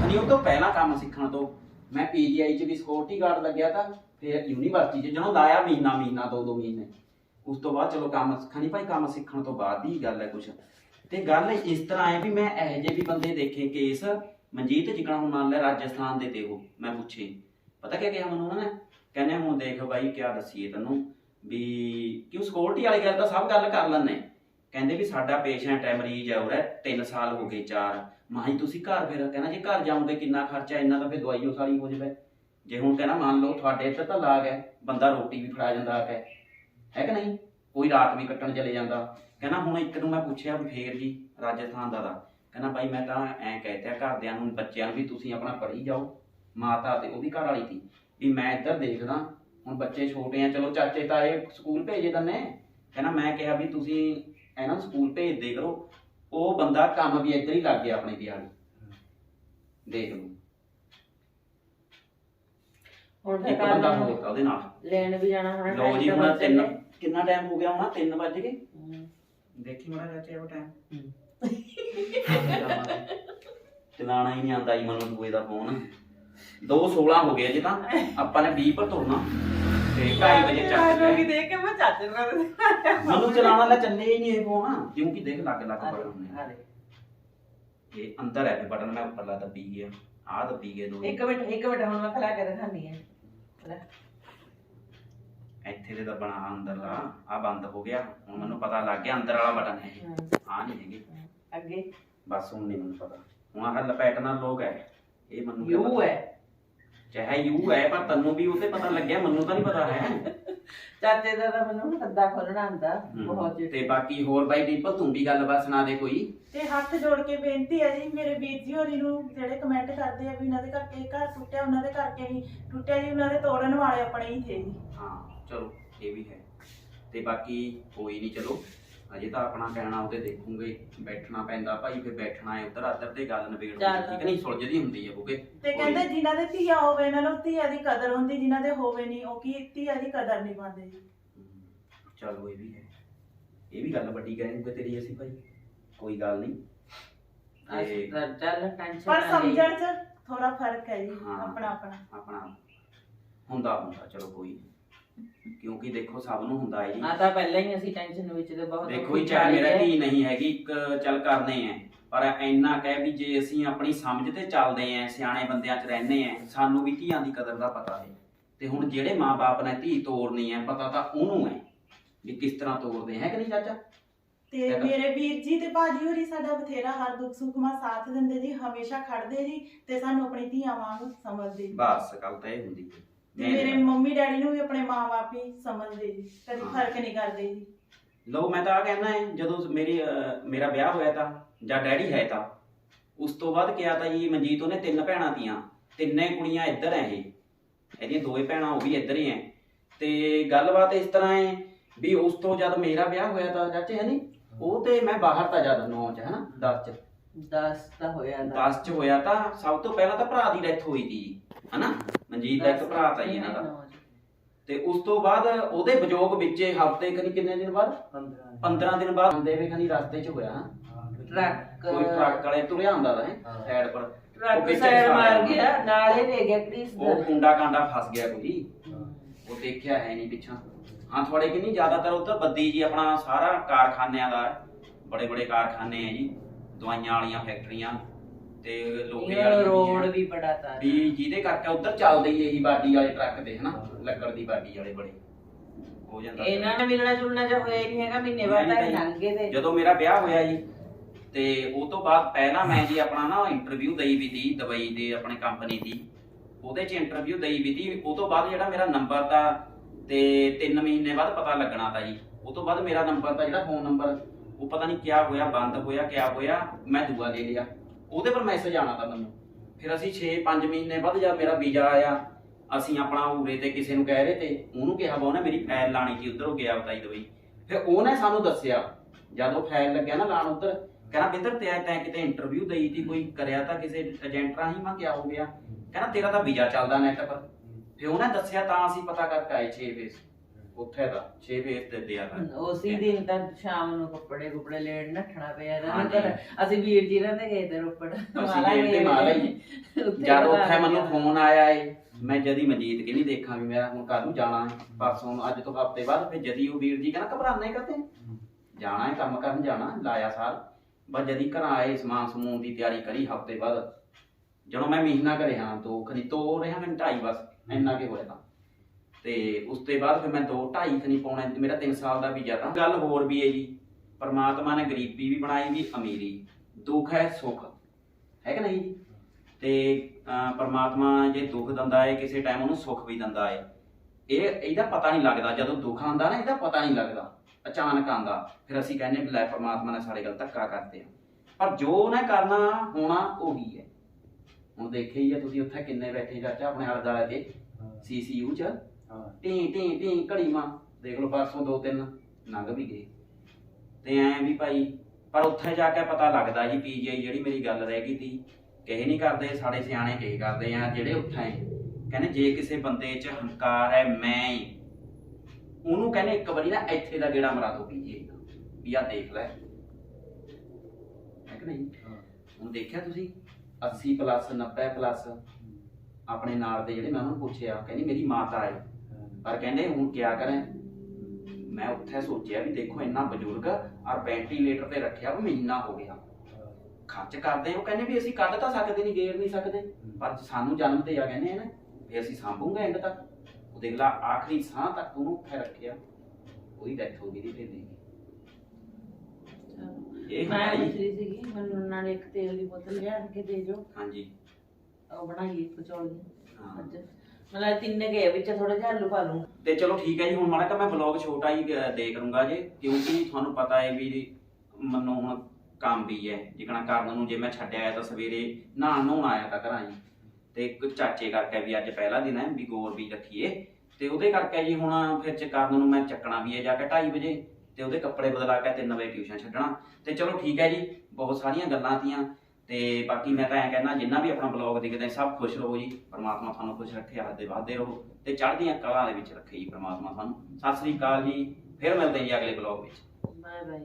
ਖਨੀ ਉਹ ਤੋਂ ਪਹਿਲਾਂ ਕੰਮ ਸਿੱਖਣ ਤੋਂ, ਮੈਂ ਪੀਜੀਆਈ 'ਚ ਵੀ ਸਿਕਿਉਰਿਟੀ ਗਾਰਡ ਲੱਗਿਆ ਤਾਂ, ਫਿਰ ਯੂਨੀਵਰਸਿਟੀ 'ਚ ਜਦੋਂ ਲਾਇਆ ਮਹੀਨਾ ਮਹੀਨਾ, ਦੋ ਦੋ ਮਹੀਨੇ। ਉਸ ਤੋਂ ਬਾਅਦ ਚਲੋ ਕੰਮ ਖਣੀ ਭਾਈ ਕੰਮ ਸਿੱਖਣ ਤੋਂ ਬਾਅਦ ਦੀ ਗੱਲ ਹੈ ਕੁਛ। ਤੇ ਗੱਲ ਇਸ ਤਰ੍ਹਾਂ ਹੈ ਵੀ ਮੈਂ ਇਹੋ ਜਿਹੇ ਵੀ ਬੰਦੇ ਦੇਖੇ ਕੇਸ ਮਨਜੀਤ ਜਿਕਣਾ ਹੁਣ ਮੰਨ ਲੈ ਰਾਜਸਥਾਨ ਦੇ ਤੇ ਉਹ, ਮੈਂ ਪੁੱਛੇ। ਪਤਾ ਕਿਆ ਕਿਹਾ ਮੈਨੂੰ ਉਹਨਾਂ ਨੇ? ਕਹਿੰਦੇ ਹੁਣ ਦੇਖ ਬਾਈ ਕਿਆ ਦੱਸੀਏ ਤੈਨੂੰ, ਵੀ ਕਿਉਂ ਸਿਕਿਉਰਿਟੀ ਵਾਲੀ ਗੱਲ ਤਾਂ ਸਭ ਗੱਲ ਕਰ ਲੈਣੇ ਕਹਿੰਦੇ ਵੀ ਸਾਡਾ ਪੇਸ਼ੈਂਟ ਹੈ, ਮਰੀਜ਼ ਹੈ, ਉਰੇ 3 ਸਾਲ ਹੋ ਗਏ 4 ਜੀ, ਤੁਸੀਂ ਘਰ ਫਿਰ ਕਹਿੰਦਾ, ਜੇ ਘਰ ਜਾਓਗੇ ਕਿੰਨਾ ਖਰਚਾ, ਇੰਨਾ ਤਾਂ ਫਿਰ ਦਵਾਈ ਉਹ ਸਾਰੀ ਹੋ ਜਾਵੇ। ਜੇ ਹੁਣ ਕਹਿੰਦਾ, ਮੰਨ ਲਓ ਤੁਹਾਡੇ ਇੱਥੇ ਤਾਂ ਲਾਗ ਹੈ, ਬੰਦਾ ਰੋਟੀ ਵੀ ਫੜਾ ਜਾਂਦਾ ਆ ਕੇ। ਹੈ ਕਿ ਨਹੀਂ? ਕੋਈ ਰਾਤ ਵੀ ਕੱਟਣ ਚਲੇ ਜਾਂਦਾ। ਕਹਿੰਦਾ, ਹੁਣ ਇੱਕ ਨੂੰ ਮੈਂ ਪੁੱਛਿਆ ਵੀ ਫੇਰ ਜੀ, ਰਾਜਸਥਾਨ ਦਾ ਦਾ। ਕਹਿੰਦਾ, ਬਾਈ ਮੈਂ ਤਾਂ ਐਂ ਕਹਿਤਾ ਘਰਦਿਆਂ ਨੂੰ, ਬੱਚਿਆਂ ਨੂੰ ਵੀ ਤੁਸੀਂ ਆਪਣਾ ਪੜ੍ਹੀ ਜਾਓ। ਮਾਤਾ ਤੇ ਉਹਦੀ ਘਰ ਵਾਲੀ ਸੀ। ਵੀ ਮੈਂ ਇੱਧਰ ਦੇਖਦਾ, ਹੁਣ ਬੱਚੇ ਛੋਟੇ ਆ, ਚਲੋ ਚਾਚੇ ਤਾਂ ਇਹ ਸਕੂਲ ਭੇਜੇ ਤੰਨੇ ਕਹਿੰਦਾ, ਮੈਂ ਕਿਹਾ ਵੀ ਤੁਸੀਂ ਇਹਨਾਂ ਨੂੰ ਸਕੂਲ ਭੇਜਦੇ ਕਰੋ। ਉਹ ਬੰਦਾ ਕੰਮ ਵੀ ਇੱਧਰ ਹੀ ਲੱਗ ਗਿਆ ਆਪਣੇ ਦਿਹਾੜੀ ਦੇਖ ਲਓ। ਹੁਣ ਫਿਰ ਇੱਕ ਬੰਦਾ ਹੋਰ ਤਾਂ ਉਹਦੇ ਨਾਲ। ਲੈਣ ਵੀ ਜਾਣਾ ਹੋਣਾ ਲਓ ਜੀ ਹੁਣ ਤਿੰਨ। ਕਿੰਨਾ ਟਾਈਮ ਹੋ ਗਿਆ ਹੁਣ? 3 ਵਜ ਗਏ। ਦੇਖੀ ਮੜਾ ਚਾਚੇ ਉਹ ਟਾਈਮ ਚਲਾਣਾ ਹੀ ਨਹੀਂ ਆਂਦਾ ਜੀ ਮੈਨੂੰ ਦੂਏ ਦਾ ਫੋਨ 2:16 ਹੋ ਗਿਆ ਜੀ ਤਾਂ। ਆਪਾਂ ਨੇ 20 ਪਰ ਤੁਰਨਾ। ਤੇ 2:30 ਵਜੇ ਚੱਕ ਲੋਕੀ ਕੇ ਦੇਖ ਕੇ ਮੈਂ ਚਾਚੇ ਨੂੰ ਕਹਿੰਦੀ ਮੈਨੂੰ ਚਲਾਣਾ ਲੈ ਚੱਲੇ ਹੀ ਨਹੀਂ ਇਹ ਫੋਨ ਕਿਉਂਕਿ ਦੇਖ ਲੱਗ ਲੱਗ ਬਟਨ ਨੇ ਆ ਲੈ। ਇਹ ਅੰਦਰ ਹੈ ਬਟਨ ਮੈਂ ਉੱਪਰਲਾ ਦੱਬੀ ਗਿਆ ਆਹ ਦੱਬੀ ਗਏ ਦੋ। ਇੱਕ ਮਿੰਟ ਇੱਕ ਮਿੰਟ ਹੁਣ ਮੈਂ ਖਲਾ ਕੇ ਦਿਖਾਨੀ ਹੈ। ਲੈ। ਇੱਥੇ ਦੇ ਦੱਬਣਾ ਅੰਦਰਲਾ ਆ ਬੰਦ ਹੋ ਗਿਆ। ਹੁਣ ਮੈਨੂੰ ਪਤਾ ਲੱਗ ਗਿਆ ਅੰਦਰ ਵਾਲਾ ਬਟਨ ਹੈ। ਹਮ, ਆ ਨਹੀਂ ਹੈਗੇ। ਅੱਗੇ। ਬਸ ਹੁਣ ਨਹੀਂ ਮੈਨੂੰ ਪਤਾ। ਹੁਣ ਆਹ ਲਪੈਟਣਾ ਲੋਕ ਹੈ। ਇਹ ਮੈਨੂੰ ਕਿਆ ਯੂ ਪਤਾ। ਹੈ। ਚਾਹੇ ਯੂ ਹੈ ਪਰ ਤੈਨੂੰ ਵੀ ਉਤੇ ਪਤਾ ਲੱਗਿਆ ਮੈਨੂੰ ਤਾਂ ਨਹੀਂ ਪਤਾ ਹੈ। ਚਾਚੇ ਦਾ ਤਾਂ ਮੈਨੂੰ ਸੱਦਾ ਖੋਲਣਾ ਆਂਦਾ ਬਹੁਤ ਤੇ ਬਾਕੀ ਹੋਰ ਬਾਈ ਦੀਪਕ ਤੂੰ ਵੀ ਗੱਲਬਾਤ ਸੁਣਾ ਦੇ ਕੋਈ। ਤੇ ਹੱਥ ਜੋੜ ਕੇ ਬੇਨਤੀ ਹੈ ਜੀ ਮੇਰੇ ਵੀਰ ਜੀ ਹੋਰੀ ਨੂੰ ਜਿਹੜੇ ਕਮੈਂਟ ਕਰਦੇ ਆ ਵੀ ਇਹਨਾਂ ਦੇ ਕਰਕੇ ਘਰ ਟੁੱਟਿਆ ਉਹਨਾਂ ਦੇ ਕਰਕੇ ਵੀ ਟੁੱਟਿਆ ਜੀ ਉਹਨਾਂ ਦੇ ਤੋੜਨ ਵਾਲੇ ਆਪਣੇ ਹੀ ਥੇ ਜੀ। ਹਾਂ ਚਲੋ ਇਹ ਵੀ ਹੈ। ਤੇ ਬਾਕੀ ਕੋਈ ਨਹੀਂ ਚਲੋ। ਅਜੇ ਤਾਂ ਆਪਣਾ ਕਹਿਣਾ ਉਹਤੇ ਦੇਖੂਗੇ ਬੈਠਣਾ ਪੈਂਦਾ ਭਾਈ ਫਿਰ ਬੈਠਣਾ ਹੈ ਉੱਧਰ ਆਦਰ ਤੇ ਗੱਲ ਨਿਬੇੜ ਚੱਲ। ਠੀਕ ਨਹੀਂ? ਸੁਲਝਦੀ ਹੁੰਦੀ ਹੈ ਬੁਕੇ ਤੇ ਕਹਿੰਦੇ ਜਿਨ੍ਹਾਂ ਦੇ ਧੀਆ ਹੋਵੇ ਇਹਨਾਂ ਨੂੰ ਧੀਆ ਦੀ ਕਦਰ ਹੁੰਦੀ ਜਿਨ੍ਹਾਂ ਦੇ ਹੋਵੇ ਨਹੀਂ ਉਹ ਕੀ ਧੀਆ ਦੀ ਕਦਰ ਨਹੀਂ ਪਾਉਂਦੇ ਚਲੋ ਇਹ ਵੀ ਹੈ। ਇਹ ਵੀ ਗੱਲ ਵੱਡੀ ਕਰਾਂਗੇ ਤੇਰੀ ਅਸੀਂ ਭਾਈ ਕੋਈ ਗੱਲ ਨਹੀਂ। ਚੱਲ ਟੈਨਸ਼ਨ ਪਰ ਸਮਝਣ 'ਚ ਥੋੜਾ ਫ਼ਰਕ ਹੈ ਜੀ। ਆਪਣਾ ਆਪਣਾ ਆਪਣਾ ਹੁੰਦਾ ਹੁੰਦਾ ਚਲੋ ਕੋਈ ਨੀ। ਕਿਉਂਕਿ ਦੇਖੋ ਸਭ ਨੂੰ ਹੁੰਦਾ ਹੈ ਜੀ। ਆ ਤਾਂ ਪਹਿਲਾਂ ਹੀ ਅਸੀਂ ਟੈਨਸ਼ਨ ਵਿੱਚ ਤੇ ਬਹੁਤ ਦੇਖੋ ਹੀ ਚਾਹੇ ਮੇਰਾ ਧੀ ਨਹੀਂ ਹੈਗੀ ਇੱਕ ਚੱਲ ਕਰਨੇ ਆ। ਪਰ ਇੰਨਾ ਕਹਿ ਵੀ ਜੇ ਅਸੀਂ ਆਪਣੀ ਸਮਝ ਤੇ ਚੱਲਦੇ ਆਂ ਸਿਆਣੇ ਬੰਦਿਆਂ 'ਚ ਰਹਿੰਦੇ ਆਂ ਸਾਨੂੰ ਵੀ ਧੀਆਂ ਦੀ ਕਦਰ ਦਾ ਪਤਾ ਹੈ। ਤੇ ਹੁਣ ਜਿਹੜੇ ਮਾਪੇ ਨੇ ਧੀ ਤੋਰਨੀ ਹੈ ਪਤਾ ਤਾਂ ਉਹਨੂੰ ਹੈ ਵੀ ਕਿਸ ਤਰ੍ਹਾਂ ਤੋਰਦੇ ਹੈ ਕਿ ਨਹੀਂ ਚਾਚਾ? ਤੇ? ਮੇਰੇ ਵੀਰ ਜੀ ਤੇ ਭਾਜੀ ਹੋਰੀ ਸਾਡਾ ਬਥੇਰਾ ਹਰ ਦੁੱਖ ਸੁੱਖ ਮਾ ਸਾਥ ਦਿੰਦੇ ਜੀ ਹਮੇਸ਼ਾ ਖੜਦੇ ਜੀ ਤੇ ਸਾਨੂੰ ਆਪਣੀ ਧੀਆਂ ਵਾਂਗ ਸਮਝਦੇ ਜੀ। ਬਸ ਗੱਲ ਤਾਂ ਇਹ ਹੁੰਦੀ ਹੈ। ਤੇ ਮੇਰੇ ਮੰਮੀ ਡੈਡੀ ਨੂੰ ਵੀ ਆਪਣੇ ਮਾਂ-ਬਾਪ ਹੀ ਸਮਝਦੇ ਜੀ ਕਦੀ ਹਾਂ। ਫ਼ਰਕ ਨਹੀਂ ਕਰਦੇ ਜੀ। ਲੋ ਮੈਂ ਤਾਂ ਆ ਕਹਿਣਾ ਹੈ ਜਦੋਂ ਮੇਰੀ ਅਹ, ਮੇਰਾ ਵਿਆਹ ਹੋਇਆ ਤਾਂ ਜਾਂ ਡੈਡੀ ਹੈ ਤਾਂ ਉਸ ਤੋਂ ਬਾਅਦ ਕਿਹਾ ਤਾਂ ਜੀ ਮਨਜੀਤ ਉਹਨੇ ਤਿੰਨ ਭੈਣਾਂ ਤੀਆਂ ਤਿੰਨੇ ਕੁੜੀਆਂ ਇੱਧਰ ਐ ਇਹ। ਇਹਦੀਆਂ ਦੋਵੇਂ ਭੈਣਾਂ ਉਹ ਵੀ ਇੱਧਰ ਹੀ ਐ। ਤੇ ਗੱਲਬਾਤ ਇਸ ਤਰ੍ਹਾਂ ਹੈ ਵੀ ਉਸ ਤੋਂ ਜਦ ਮੇਰਾ ਵਿਆਹ ਹੋਇਆ ਤਾਂ ਚਾਚੇ ਹੈ ਨਹੀਂ ਉਹ ਤੇ ਮੈਂ ਬਾਹਰ ਤਾਂ ਜਦ 9 ਚ ਹਨਾ 10 ਚ। 10 ਤਾਂ ਹੋਇਆ ਨਾ। 10 ਚ ਹੋਇਆ ਤਾਂ ਸਭ ਤੋਂ ਪਹਿਲਾਂ ਤਾਂ ਭਰਾ ਦੀ ਡੈਥ ਹੋਈ ਸੀ ਹਨਾ? ਮਨਜੀਤ ਦਾ ਇੱਕ ਭਰਾ ਤਾਂ ਇਹਨਾਂ ਦਾ। ਤੇ ਉਸ ਤੋਂ ਬਾਅਦ ਉਹਦੇ ਵਿਜੋਗ ਵਿੱਚ ਹਫ਼ਤੇ ਕਨੀ ਕਿੰਨੇ ਦਿਨ ਬਾਅਦ? 15 15 ਦਿਨ ਬਾਅਦ। ਹੁੰਦੇ ਵੇ ਖਨੀ ਰਸਤੇ 'ਚ ਹੋਇਆ। ਟਰੱਕ। ਕੋਈ ਟਰੱਕ ਵਾਲੇ ਤੁਰਿਆ ਹੁੰਦਾ ਦਾ ਹੈ। ਸਾਈਡ ਪਰ। ਟਰੱਕ ਸਾਈਡ ਮਾਰ ਗਿਆ। ਨਾਲੇ ਲੈ ਗਿਆ ਕ੍ਰਿਸ ਦਾ। ਉਹ ਕੁੰਡਾ ਕਾਂਡਾ ਫਸ ਗਿਆ ਕੋਈ। ਉਹ ਦੇਖਿਆ ਹੈ ਨਹੀਂ ਪਿੱਛੋਂ। ਹਾਂ ਥੋੜੇ ਕਿ ਨਹੀਂ ਜ਼ਿਆਦਾਤਰ ਉੱਧਰ ਬੱਦੀ ਜੀ ਆਪਣਾ ਸਾਰਾ ਕਾਰਖਾਨਿਆਂ ਦਾ ਬੜੇ ਬੜੇ ਕਾਰਖਾਨੇ ਹੈ ਜੀ। ਦਵਾਈਆਂ ਵਾਲੀਆਂ ਫੈਕਟਰੀਆਂ। ਤੇ ਇਹ ਵਾਲੀਆਂ ਰੋਡ ਵੀ ਬੜਾ ਤਾਂ ਵੀ ਜਿਹਦੇ ਕਰਕੇ ਉੱਧਰ ਚੱਲਦੇ ਹੀ ਇਹੀ ਬਾਡੀ ਵਾਲੇ ਟਰੱਕ ਦੇ ਹਨਾ? ਲੱਕੜ ਦੀ ਬਾਡੀ ਵਾਲੇ ਬੜੇ। ਹੋ ਜਾਂਦਾ ਇਹਨਾਂ ਨੇ ਮਿਲਣਾ ਜੁਲਣਾ ਜਾਂ ਹੋਇਆ ਨਹੀਂ ਹੈਗਾ ਮਹੀਨੇ ਬਾਅਦ ਤਾਂ ਲੰਘ ਤੇ। ਜਦੋਂ ਮੇਰਾ ਵਿਆਹ ਹੋਇਆ ਜੀ ਤੇ ਉਹ ਤੋਂ ਬਾਅਦ ਪਹਿਲਾਂ ਮੈਂ ਜੀ ਆਪਣਾ ਨਾ ਇੰਟਰਵਿਊ ਦਈ ਵੀ ਤੀ ਦੁਬਈ ਦੇ ਆਪਣੇ ਕੰਪਨੀ ਦੀ। ਉਹਦੇ 'ਚ ਇੰਟਰਵਿਊ ਦਈ ਵੀ ਤੀ ਉਹ ਤੋਂ ਬਾਅਦ ਜਿਹੜਾ ਮੇਰਾ ਨੰਬਰ ਦਾ ਤੇ 3 ਮਹੀਨੇ ਬਾਅਦ ਪਤਾ ਲੱਗਣਾ ਤਾਂ ਜੀ। ਉਹ ਤੋਂ ਬਾਅਦ ਮੇਰਾ ਨੰਬਰ ਦਾ ਜਿਹੜਾ ਫੋਨ ਨੰਬਰ ਉਹ ਪਤਾ ਨਹੀਂ ਕਿਆ ਹੋਇਆ ਬੰਦ ਹੋਇਆ ਕਿਆ ਹੋਇਆ ਮੈਂ ਦੂਆ ਲੈ ਲਿਆ। ਉਹਦੇ ਪਰ ਮੈਸੇਜ ਆਣਾ ਤਾਂ ਮੈਨੂੰ। ਫਿਰ ਅਸੀਂ 6-5 ਮਹੀਨੇ ਬਾਅਦ ਜਦ ਮੇਰਾ ਵੀਜ਼ਾ ਆਇਆ, ਅਸੀਂ ਆਪਣਾ ਉਰੇ ਤੇ ਕਿਸੇ ਨੂੰ ਕਹਿ ਰਹੇ ਤੇ ਉਹਨੂੰ ਕਿਹਾ ਬਾ ਉਹਨੇ ਮੇਰੀ ਫਾਈਲ ਲਾਣੀ ਸੀ, ਉਧਰ ਗਿਆ ਬਤਾਈ ਦਵਾਈ ਫਿਰ ਉਹਨੇ ਸਾਨੂੰ ਦੱਸਿਆ, ਜਦ ਉਹ ਫਾਈਲ ਲੱਗਿਆ ਨਾ ਲਾਣ ਉਧਰ, ਕਹਿੰਦਾ, ਬਿੰਦਰ, ਤੇ ਤੈਂ ਕਿਤੇ ਇੰਟਰਵਿਊ ਦੇਈ ਤੀ, ਕੋਈ ਕਰਿਆ ਤਾਂ ਕਿਸੇ ਏਜੰਟ ਰਾਹੀਂ? ਮੈਂ ਕਿਹਾ ਹੋ ਗਿਆ। ਕਹਿੰਦਾ, ਤੇਰਾ ਤਾਂ ਵੀਜ਼ਾ ਚੱਲਦਾ ਨੈਟ ਪਰ। ਫਿਰ ਉਹਨੇ ਦੱਸਿਆ, ਤਾਂ ਅਸੀਂ ਪਤਾ ਕਰਕੇ ਆਏ 6 ਫੇਸ ਉੱਥੇ ਦਾ 6 ਫੇਸ ਤੇ ਦਿਆ ਤਾਂ ਉਸੇ ਦਿਨ ਤਾਂ ਸ਼ਾਮ ਨੂੰ ਕੱਪੜੇ ਕੁਪੜੇ ਲੈਣ ਨੱਠਣਾ ਪਿਆ ਇਹਨਾਂ। ਘਰ ਅਸੀਂ ਵੀਰ ਜੀ ਨਾਲ ਤੇ ਗਏ ਤੇ ਰੋਪੜ ਅਸੀਂ ਤੇ ਮਾਲਾ ਹੀ। ਜਦ ਉੱਥੇ ਮੈਨੂੰ ਫੋਨ ਆਇਆ ਏ ਮੈਂ ਜਦੀ ਮਜੀਦ ਕਿ ਨਹੀਂ ਦੇਖਾਂ ਵੀ ਮੈਂ ਹੁਣ ਕੱਲ ਨੂੰ ਜਾਣਾ ਹੈ ਪਰਸੋਂ ਨੂੰ, ਅੱਜ ਤੋਂ ਹਫ਼ਤੇ ਬਾਅਦ ਫਿਰ ਜਦੀ ਉਹ ਵੀਰ ਜੀ ਕਹਿੰਦਾ ਘਬਰਾਣੇ ਕਹਤੇ ਜਾਣਾ ਹੈ ਕੰਮ ਕਰਨ ਜਾਣਾ ਲਾਇਆ ਸਾਲ। ਬਸ ਜਦੀ ਘਰ ਆਏ ਸਮਾਨ ਸਮੂਨ ਦੀ ਤਿਆਰੀ ਕਰੀ ਹਫ਼ਤੇ ਬਾਅਦ। ਜਦੋਂ ਮੈਂ ਮਹੀਨਾ ਘਰੇ ਹਾਂ ਦੋ ਖਨੀ ਤੋ ਰਿਹਾ ਮੈਂ ਢਾਈ ਬਸ ਇੰਨਾ ਕਿ ਹੋਇਆ ਤਾਂ। ਤੇ ਉਸ ਤੋਂ ਬਾਅਦ ਫਿਰ ਮੈਂ ਦੋ ਢਾਈ ਖਨੀ ਪਾਉਣਾ ਮੇਰਾ 3 ਸਾਲ ਦਾ ਵੀਜ਼ਾ ਤਾਂ। ਗੱਲ ਹੋਰ ਵੀ ਹੈ ਜੀ ਪਰਮਾਤਮਾ ਨੇ ਗਰੀਬੀ ਵੀ ਬਣਾਈ ਵੀ ਅਮੀਰੀ। ਦੁੱਖ ਹੈ ਸੁੱਖ। ਹੈ ਕਿ ਨਹੀਂ? ਤੇ ਪਰਮਾਤਮਾ ਜੇ ਦੁੱਖ ਦਿੰਦਾ ਹੈ ਕਿਸੇ ਟਾਈਮ ਉਹਨੂੰ ਸੁੱਖ ਵੀ ਦਿੰਦਾ ਹੈ ਇਹ ਇਹਦਾ ਪਤਾ ਨਹੀਂ ਲੱਗਦਾ। ਜਦੋਂ ਦੁੱਖ ਆਉਂਦਾ ਨਾ ਇਹਦਾ ਪਤਾ ਨਹੀਂ ਲੱਗਦਾ। ਅਚਾਨਕ ਆਉਂਦਾ। ਫਿਰ ਅਸੀਂ ਕਹਿੰਦੇ ਵੀ ਲੈ ਪਰਮਾਤਮਾ ਨੇ ਸਾਡੇ ਗੱਲ ਧੱਕਾ ਕਰਤੇ ਆ ਪਰ ਜੋ ਉਹਨੇ ਕਰਨਾ ਹੋਣਾ ਉਹੀ ਹੈ। ਹੁਣ ਦੇਖਿਆ ਹੀ ਆ ਤੁਸੀਂ ਉੱਥੇ ਕਿੰਨੇ ਬੈਠੇ ਚਾਚਾ ਆਪਣੇ ਆਲੇ ਦੁਆਲੇ ਤੇ ਸੀਸੀਯੂ ਚ। ਹਾਂ। ਟੀ ਟੀ ਟੀ ਘੜੀ ਮਾਂ ਦੇਖ ਲਓ ਪਰਸੋਂ ਦੋ ਤਿੰਨ ਲੰਘ ਵੀ ਗਏ। ਤੇ ਐ ਵੀ ਭਾਈ ਪਰ ਉੱਥੇ ਜਾ ਕੇ ਪਤਾ ਲੱਗਦਾ ਜੀ ਪੀਜੀਆਈ ਜਿਹੜੀ ਮੇਰੀ ਗੱਲ ਰਹਿ ਗਈ ਤੀ ਕਹੇ ਨਹੀਂ ਕਰਦੇ ਸਾਡੇ ਸਿਆਣੇ ਕਹੇ ਕਰਦੇ ਆ ਜਿਹੜੇ ਉੱਥੇ ਕਹਿੰਦੇ ਜੇ ਕਿਸੇ ਬੰਦੇ 'ਚ ਹੰਕਾਰ ਹੈ ਮੈਂ ਹੀ ਉਹਨੂੰ ਕਹਿੰਦੇ ਇੱਕ ਵਾਰੀ ਨਾ ਇੱਥੇ ਦਾ ਗੇੜਾ ਮਰਾ ਦੋ ਪੀਜੀਆਈ ਦਾ ਵੀ ਆ ਦੇਖ ਲੈ। ਹੈ ਕਿ ਨਹੀਂ? ਹਾਂ। ਹੁਣ ਦੇਖਿਆ ਤੁਸੀਂ? 80 ਪਲੱਸ 90 ਪਲੱਸ ਆਪਣੇ ਨਾਲ ਦੇ ਜਿਹੜੇ ਮੈਂ ਉਹਨਾਂ ਨੂੰ ਪੁੱਛਿਆ ਕਹਿੰਦੀ ਮੇਰੀ ਮਾਤਾ ਹੈ ਪਰ ਕਹਿੰਦੇ ਹੁਣ ਕਿਆ ਕਰਾਂ? ਮੈਂ ਉੱਥੇ ਸੋਚਿਆ ਵੀ ਦੇਖੋ ਇੰਨਾ ਬਜ਼ੁਰਗ ਔਰ ਵੈਂਟੀਲੇਟਰ ਤੇ ਰੱਖਿਆ ਉਹ ਮਹੀਨਾ ਹੋ ਗਿਆ। ਖਰਚ ਕਰਦੇ ਉਹ ਕਹਿੰਦੇ ਵੀ ਅਸੀਂ ਕੱਢ ਤਾਂ ਸਕਦੇ ਨਹੀਂ ਗੇਰ ਨਹੀਂ ਸਕਦੇ। ਪਰ ਸਾਨੂੰ ਜਨਮ ਤੇ ਆ ਕਹਿੰਦੇ ਆ ਨਾ ਵੀ ਅਸੀਂ ਸਾਂਭੂਗੇ ਐਂਡ ਤੱਕ। ਉਹ ਦੇਖ ਲਾ ਆਖਰੀ ਸਾਹ ਤੱਕ ਉਹਨੂੰ ਉੱਥੇ ਰੱਖਿਆ। ਉਹਦੀ ਡੈਥ ਹੋ ਗਈ ਦੀ ਢਿੱਲੀ ਇਹ ਮੈਂ ਪੁੱਛ ਰਹੀ ਸੀਗੀ ਮੈਨੂੰ ਨਾਲ ਇੱਕ ਤੇਲ ਦੀ ਬੋਤਲ ਲਿਆ ਕੇ ਦੇ ਜੋ ਹਾਂਜੀ। ਉਹ ਬਣਾਈਏ ਕਚੌੜੀ ਹਾਂ। ਅੱਜ ਮਤਲਬ ਤਿੰਨੇ ਗਏ ਵਿੱਚ ਥੋੜਾ ਜਿਹਾ ਆਲੂ ਪਾ ਲੂੰਗਾ ਤੇ ਚਲੋ ਠੀਕ ਹੈ ਜੀ ਹੁਣ ਮਾੜਾ ਤਾਂ ਮੈਂ ਵਲੌਗ ਛੋਟਾ ਹੀ ਅਹ, ਦੇ ਕਰੂੰਗਾ ਜੀ ਕਿਉਂਕਿ ਤੁਹਾਨੂੰ ਪਤਾ ਹੈ ਵੀ ਮੈਨੂੰ ਹੁਣ ਕੰਮ ਵੀ ਹੈ ਜਿਕਣਾ ਕਰਨ ਨੂੰ ਜੇ ਮੈਂ ਛੱਡਿਆ ਆਇਆ ਤਾਂ ਸਵੇਰੇ ਨਹਾਉਣ ਨਹਾਉਣ ਆਇਆ ਤਾਂ ਘਰਾਂ ਜੀ। ਤੇ ਇੱਕ ਚਾਚੇ ਕਰਕੇ ਵੀ ਅੱਜ ਪਹਿਲਾ ਦਿਨ ਹੈ ਵੀ ਗੋਰ ਵੀ ਰੱਖੀਏ। ਤੇ ਉਹਦੇ ਕਰਕੇ ਜੀ ਹੁਣ ਫਿਰ ਚ ਕਰਨ ਨੂੰ ਮੈਂ ਚੱਕਣਾ ਵੀ ਹੈ ਜਾ ਕੇ 2:30 ਵਜੇ ਤੇ ਉਹਦੇ ਕੱਪੜੇ ਬਦਲਾ ਕੇ 3 ਵਜੇ ਟਿਊਸ਼ਨ ਛੱਡਣਾ। ਤੇ ਚਲੋ ਠੀਕ ਹੈ ਜੀ ਬਹੁਤ ਸਾਰੀਆਂ ਗੱਲਾਂ ਤੀਆਂ। ਤੇ ਬਾਕੀ ਮੈਂ ਤਾਂ ਐਂ ਕਹਿਣਾ ਜਿੰਨਾ ਵੀ ਆਪਣਾ ਬਲੌਗ ਦੇਖਦੇ, ਸਭ ਖੁਸ਼ ਰਹੋ ਜੀ। ਪਰਮਾਤਮਾ ਤੁਹਾਨੂੰ ਖੁਸ਼ ਰੱਖੇ ਹੱਸਦੇ ਵਾਦੇ ਰਹੋ। ਤੇ ਚੜ੍ਹਦੀਆਂ ਕਲਾਂ ਦੇ ਵਿੱਚ ਰੱਖੇ ਜੀ ਪਰਮਾਤਮਾ ਤੁਹਾਨੂੰ ਸਤਿ ਸ੍ਰੀ ਅਕਾਲ ਜੀ। ਫਿਰ ਮਿਲਦੇ ਜੀ ਅਗਲੇ ਬਲੌਗ ਵਿੱਚ। Bye bye